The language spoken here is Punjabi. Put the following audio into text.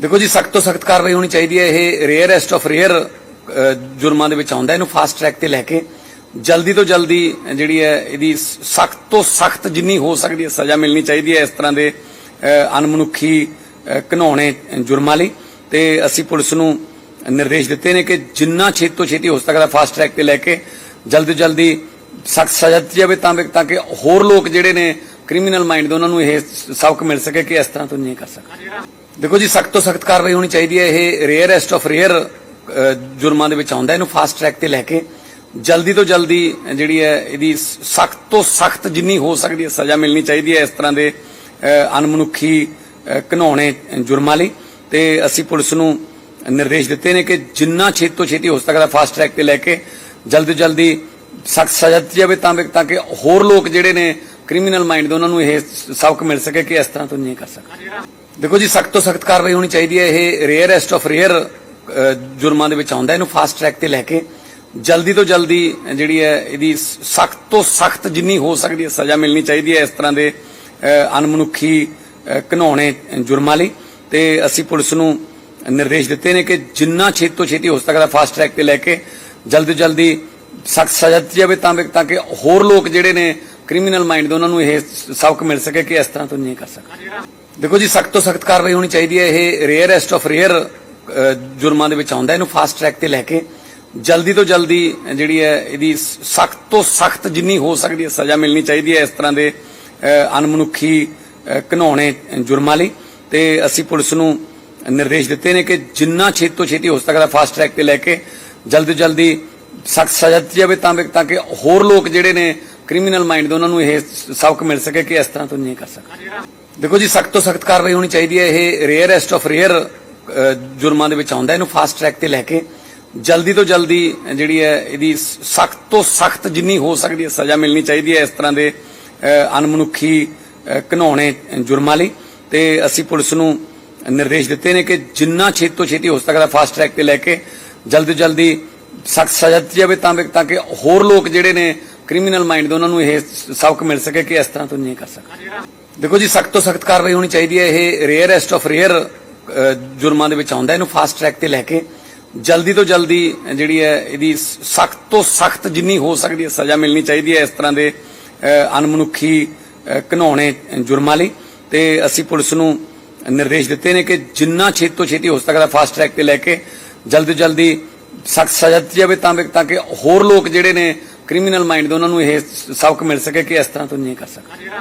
ਦੇਖੋ ਜੀ ਸਖਤ ਤੋਂ ਸਖਤ ਕਾਰਵਾਈ ਹੋਣੀ ਚਾਹੀਦੀ ਹੈ। ਇਹ ਰੇਅਰੈਸਟ ਆਫ ਰੇਅਰ ਜੁਰਮਾਂ ਦੇ ਵਿੱਚ ਆਉਂਦਾ। ਇਹਨੂੰ ਫਾਸਟ ਟਰੈਕ ਤੇ ਲੈ ਕੇ ਜਲਦੀ ਤੋਂ ਜਲਦੀ ਜਿਹੜੀ ਹੈ ਇਹਦੀ ਸਖਤ ਤੋਂ ਸਖਤ ਜਿੰਨੀ ਹੋ ਸਕਦੀ ਹੈ ਸਜ਼ਾ ਮਿਲਣੀ ਚਾਹੀਦੀ ਹੈ ਇਸ ਤਰ੍ਹਾਂ ਦੇ ਅਹ, ਅਣਮਨੁੱਖੀ ਅਹ, ਜੁਰਮਾਂ ਲਈ। ਤੇ ਅਸੀਂ ਪੁਲਿਸ ਨੂੰ ਨਿਰਦੇਸ਼ ਦਿੱਤੇ ਨੇ ਕਿ ਜਿੰਨਾ ਛੇਤੀ ਤੋਂ ਛੇਤੀ ਹੋ ਸਕਦਾ ਫਾਸਟ ਟਰੈਕ ਤੇ ਲੈ ਕੇ ਜਲਦੀ ਤੋਂ ਜਲਦੀ ਸਖਤ ਸਜ਼ਾ ਦਿੱਤੀ ਜਾਵੇ ਤਾਂ ਤਾਂ ਕਿ ਹੋਰ ਲੋਕ ਜਿਹੜੇ ਨੇ ਕ੍ਰਿਮੀਨਲ ਮਾਈਂਡ ਦੇ ਉਹਨਾਂ ਨੂੰ ਇਹ ਸਬਕ ਮਿਲ ਸਕੇ ਕਿ ਇਸ ਤਰ੍ਹਾਂ ਤੋਂ ਨਹੀਂ ਕਰ ਸਕਣ ਦੇਖੋ ਜੀ ਸਖਤ ਤੋਂ ਸਖਤ ਕਾਰਵਾਈ ਹੋਣੀ ਚਾਹੀਦੀ ਹੈ। ਇਹ ਰੇਅਰੈਸਟ ਆਫ ਰੇਅਰ ਜੁਰਮਾਂ ਦੇ ਵਿੱਚ ਆਉਂਦਾ। ਇਹਨੂੰ ਫਾਸਟ ਟਰੈਕ ਤੇ ਲੈ ਕੇ ਜਲਦੀ ਤੋਂ ਜਲਦੀ ਜਿਹੜੀ ਹੈ ਇਹਦੀ ਸਖਤ ਤੋਂ ਸਖਤ ਜਿੰਨੀ ਹੋ ਸਕਦੀ ਹੈ ਸਜ਼ਾ ਮਿਲਣੀ ਚਾਹੀਦੀ ਹੈ ਇਸ ਤਰ੍ਹਾਂ ਦੇ ਅਹ, ਅਣਮਨੁੱਖੀ ਅਹ, ਜੁਰਮਾਂ ਲਈ। ਤੇ ਅਸੀਂ ਪੁਲਿਸ ਨੂੰ ਨਿਰਦੇਸ਼ ਦਿੱਤੇ ਨੇ ਕਿ ਜਿੰਨਾ ਛੇਤੀ ਤੋਂ ਛੇਤੀ ਹੋ ਸਕਦਾ ਫਾਸਟ ਟਰੈਕ ਤੇ ਲੈ ਕੇ ਜਲਦੀ ਤੋਂ ਜਲਦੀ ਸਖਤ ਸਜ਼ਾ ਦਿੱਤੀ ਜਾਵੇ ਤਾਂ ਤਾਂ ਕਿ ਹੋਰ ਲੋਕ ਜਿਹੜੇ ਨੇ ਕ੍ਰਿਮੀਨਲ ਮਾਈਂਡ ਦੇ ਉਹਨਾਂ ਨੂੰ ਇਹ ਸਬਕ ਮਿਲ ਸਕੇ ਕਿ ਇਸ ਤਰ੍ਹਾਂ ਤੋਂ ਨਹੀਂ ਕਰ ਸਕਣ ਦੇਖੋ ਜੀ ਸਖਤ ਤੋਂ ਸਖਤ ਕਾਰਵਾਈ ਹੋਣੀ ਚਾਹੀਦੀ ਹੈ। ਇਹ ਰੇਅਰੈਸਟ ਆਫ ਰੇਅਰ ਜੁਰਮਾਂ ਦੇ ਵਿੱਚ ਆਉਂਦਾ। ਇਹਨੂੰ ਫਾਸਟ ਟਰੈਕ ਤੇ ਲੈ ਕੇ ਜਲਦੀ ਤੋਂ ਜਲਦੀ ਜਿਹੜੀ ਹੈ ਇਹਦੀ ਸਖਤ ਤੋਂ ਸਖਤ ਜਿੰਨੀ ਹੋ ਸਕਦੀ ਹੈ ਸਜ਼ਾ ਮਿਲਣੀ ਚਾਹੀਦੀ ਹੈ ਇਸ ਤਰ੍ਹਾਂ ਦੇ ਅਹ, ਅਣਮਨੁੱਖੀ ਅਹ, ਜੁਰਮਾਂ ਲਈ। ਤੇ ਅਸੀਂ ਪੁਲਿਸ ਨੂੰ ਨਿਰਦੇਸ਼ ਦਿੱਤੇ ਨੇ ਕਿ ਜਿੰਨਾ ਛੇਤੀ ਤੋਂ ਛੇਤੀ ਹੋ ਸਕਦਾ ਫਾਸਟ ਟਰੈਕ ਤੇ ਲੈ ਕੇ ਜਲਦੀ ਤੋਂ ਜਲਦੀ ਸਖਤ ਸਜ਼ਾ ਦਿੱਤੀ ਜਾਵੇ ਤਾਂ ਤਾਂ ਕਿ ਹੋਰ ਲੋਕ ਜਿਹੜੇ ਨੇ ਕ੍ਰਿਮੀਨਲ ਮਾਈਂਡ ਦੇ ਉਹਨਾਂ ਨੂੰ ਇਹ ਸਬਕ ਮਿਲ ਸਕੇ ਕਿ ਇਸ ਤਰ੍ਹਾਂ ਤੋਂ ਨਹੀਂ ਕਰ ਸਕਣ ਦੇਖੋ ਜੀ ਸਖਤ ਤੋਂ ਸਖਤ ਕਾਰਵਾਈ ਹੋਣੀ ਚਾਹੀਦੀ ਹੈ। ਇਹ ਰੇਅਰੈਸਟ ਆਫ ਰੇਅਰ ਜੁਰਮਾਂ ਦੇ ਵਿੱਚ ਆਉਂਦਾ। ਇਹਨੂੰ ਫਾਸਟ ਟਰੈਕ ਤੇ ਲੈ ਕੇ ਜਲਦੀ ਤੋਂ ਜਲਦੀ ਜਿਹੜੀ ਹੈ ਇਹਦੀ ਸਖਤ ਤੋਂ ਸਖਤ ਜਿੰਨੀ ਹੋ ਸਕਦੀ ਹੈ ਸਜ਼ਾ ਮਿਲਣੀ ਚਾਹੀਦੀ ਹੈ ਇਸ ਤਰ੍ਹਾਂ ਦੇ ਅਹ, ਅਣਮਨੁੱਖੀ ਅਹ, ਜੁਰਮਾਂ ਲਈ। ਤੇ ਅਸੀਂ ਪੁਲਿਸ ਨੂੰ ਨਿਰਦੇਸ਼ ਦਿੱਤੇ ਨੇ ਕਿ ਜਿੰਨਾ ਛੇਤੀ ਤੋਂ ਛੇਤੀ ਹੋ ਸਕਦਾ ਫਾਸਟ ਟਰੈਕ ਤੇ ਲੈ ਕੇ ਜਲਦੀ ਤੋਂ ਜਲਦੀ ਸਖਤ ਸਜ਼ਾ ਦਿੱਤੀ ਜਾਵੇ ਤਾਂ ਤਾਂ ਕਿ ਹੋਰ ਲੋਕ ਜਿਹੜੇ ਨੇ ਕ੍ਰਿਮੀਨਲ ਮਾਈਂਡ ਦੇ ਉਹਨਾਂ ਨੂੰ ਇਹ ਸਬਕ ਮਿਲ ਸਕੇ ਕਿ ਇਸ ਤਰ੍ਹਾਂ ਤੋਂ ਨਹੀਂ ਕਰ ਸਕਣ ਦੇਖੋ ਜੀ ਸਖਤ ਤੋਂ ਸਖਤ ਕਾਰਵਾਈ ਹੋਣੀ ਚਾਹੀਦੀ ਹੈ। ਇਹ ਰੇਅਰੈਸਟ ਆਫ ਰੇਅਰ ਜੁਰਮਾਂ ਦੇ ਵਿੱਚ ਆਉਂਦਾ। ਇਹਨੂੰ ਫਾਸਟ ਟਰੈਕ ਤੇ ਲੈ ਕੇ ਜਲਦੀ ਤੋਂ ਜਲਦੀ ਜਿਹੜੀ ਹੈ ਇਹਦੀ ਸਖਤ ਤੋਂ ਸਖਤ ਜਿੰਨੀ ਹੋ ਸਕਦੀ ਹੈ ਸਜ਼ਾ ਮਿਲਣੀ ਚਾਹੀਦੀ ਹੈ ਇਸ ਤਰ੍ਹਾਂ ਦੇ ਅਹ, ਅਣਮਨੁੱਖੀ ਅਹ, ਜੁਰਮਾਂ ਲਈ। ਤੇ ਅਸੀਂ ਪੁਲਿਸ ਨੂੰ ਨਿਰਦੇਸ਼ ਦਿੱਤੇ ਨੇ ਕਿ ਜਿੰਨਾ ਛੇਤੀ ਤੋਂ ਛੇਤੀ ਹੋ ਸਕਦਾ ਫਾਸਟ ਟਰੈਕ ਤੇ ਲੈ ਕੇ ਜਲਦੀ ਤੋਂ ਜਲਦੀ ਸਖਤ ਸਜ਼ਾ ਦਿੱਤੀ ਜਾਵੇ ਤਾਂ ਤਾਂ ਕਿ ਹੋਰ ਲੋਕ ਜਿਹੜੇ ਨੇ ਕ੍ਰਿਮੀਨਲ ਮਾਈਂਡ ਦੇ ਉਹਨਾਂ ਨੂੰ ਇਹ ਸਬਕ ਮਿਲ ਸਕੇ ਕਿ ਇਸ ਤਰ੍ਹਾਂ ਤੋਂ ਨਹੀਂ ਕਰ ਸਕਣ ਦੇਖੋ ਜੀ ਸਖਤ ਤੋਂ ਸਖਤ ਕਾਰਵਾਈ ਹੋਣੀ ਚਾਹੀਦੀ ਹੈ। ਇਹ ਰੇਅਰੈਸਟ ਆਫ ਰੇਅਰ ਜੁਰਮਾਂ ਦੇ ਵਿੱਚ ਆਉਂਦਾ। ਇਹਨੂੰ ਫਾਸਟ ਟਰੈਕ ਤੇ ਲੈ ਕੇ ਜਲਦੀ ਤੋਂ ਜਲਦੀ ਜਿਹੜੀ ਹੈ ਇਹਦੀ ਸਖਤ ਤੋਂ ਸਖਤ ਜਿੰਨੀ ਹੋ ਸਕਦੀ ਹੈ ਸਜ਼ਾ ਮਿਲਣੀ ਚਾਹੀਦੀ ਹੈ ਇਸ ਤਰ੍ਹਾਂ ਦੇ ਅਹ, ਅਣਮਨੁੱਖੀ ਅਹ, ਜੁਰਮਾਂ ਲਈ। ਤੇ ਅਸੀਂ ਪੁਲਿਸ ਨੂੰ ਨਿਰਦੇਸ਼ ਦਿੱਤੇ ਨੇ ਕਿ ਜਿੰਨਾ ਛੇਤੀ ਤੋਂ ਛੇਤੀ ਹੋ ਸਕਦਾ ਫਾਸਟ ਟਰੈਕ ਤੇ ਲੈ ਕੇ ਜਲਦੀ ਤੋਂ ਜਲਦੀ ਸਖਤ ਸਜ਼ਾ ਦਿੱਤੀ ਜਾਵੇ ਤਾਂ ਤਾਂ ਕਿ ਹੋਰ ਲੋਕ ਜਿਹੜੇ ਨੇ ਕ੍ਰਿਮੀਨਲ ਮਾਈਂਡ ਦੇ ਉਹਨਾਂ ਨੂੰ ਇਹ ਸਬਕ ਮਿਲ ਸਕੇ ਕਿ ਇਸ ਤਰ੍ਹਾਂ ਤੋਂ ਨਹੀਂ ਕਰ ਸਕਣ